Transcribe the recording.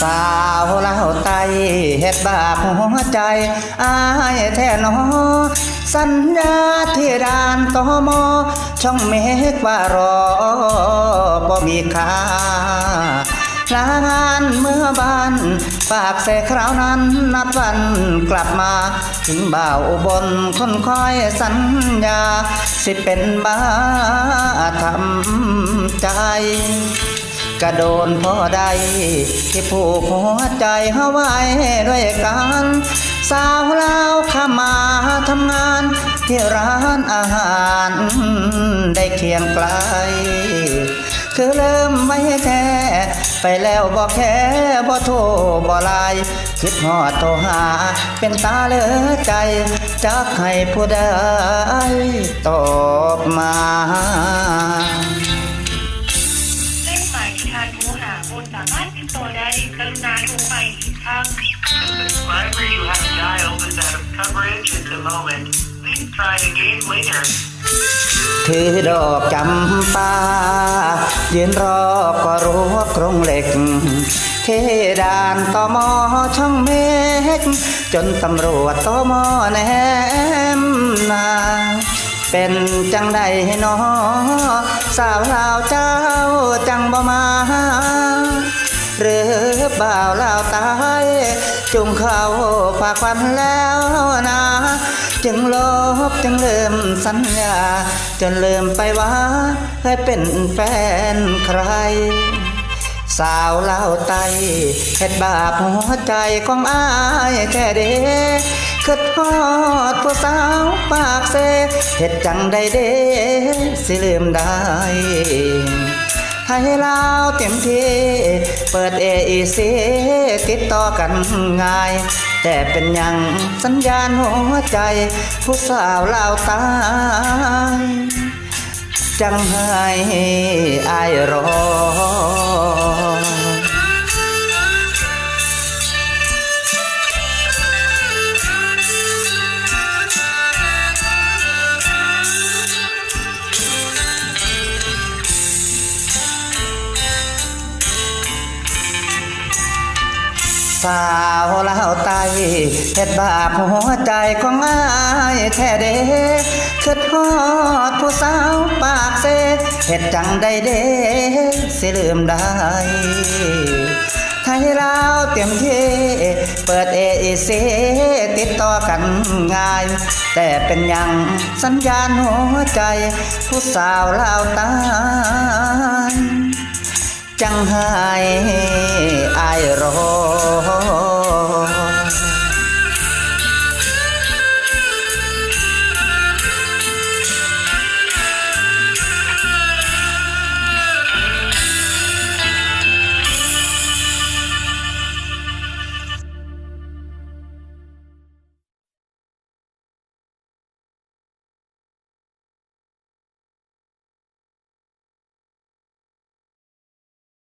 สาวเล่าไตุบาปหัวใจอายแท้นอสัญญาที่ด่านตอมอช่องเมฆว่ารอบ่มีค่าลางานเมื่อบ้านฝากใส่คราวนั้นนัดวันกลับมา ถึงบ่าวอุบลคนคอยสัญญา สิเป็นบ้าทำใจ กระโดนพ่อใดที่ผูกหัวใจเฮาไว้ด้วยกันสาวลาวข้ามาทำงาน ที่ร้านอาหารได้เคียงไกล คือเริ่มไม่แค่ไปแล้วบอกแค่บ่โทรบ่ไลน์คิดฮอดโทรหา เป็นตาเลือใจ จักให้ผู้ใดตอบมา กครั้ง The subscriber you have dialed is out of coverage at the moment. Please try again later. ถือดอกจำปายืนรอก็รั้วกรงเหล็กเทดานตอมอช่องเมฆจนตำรวจตอมอแนมนาเป็นจังใดหนอสาวลาวเจ้าจังบ่มา หรือบ่าวลาวตายจุงเขาฝากฟันแล้วนะ จึงลบจึงลืมสัญญา จนลืมไปว่าเคยเป็นแฟนใคร สาวเล่าวไตเฮ็ดบาปหัวใจของอายแค่เดคิดฮอดผู้สาวปากเซเฮ็ดจังใดเดสิลืมได้ ให้ลาวเต็มที่ เปิดเอเซติดต่อกันง่าย แต่เป็นยังสัญญาณหัวใจ ผู้สาวลาวตายจังให้อายรอ สาวลาวไตเฮ็ดบาปหัวใจของอายแท้เด้คิดฮอดผู้สาวปากเซเฮ็ดจังใดเด้สิลืมได้ไทยลาวเต็มเทเปิดเอเซติดต่อกันง่าย แต่เป็นยังสัญญาณหัวใจ ผู้สาวลาวตาย จังหายอายรอ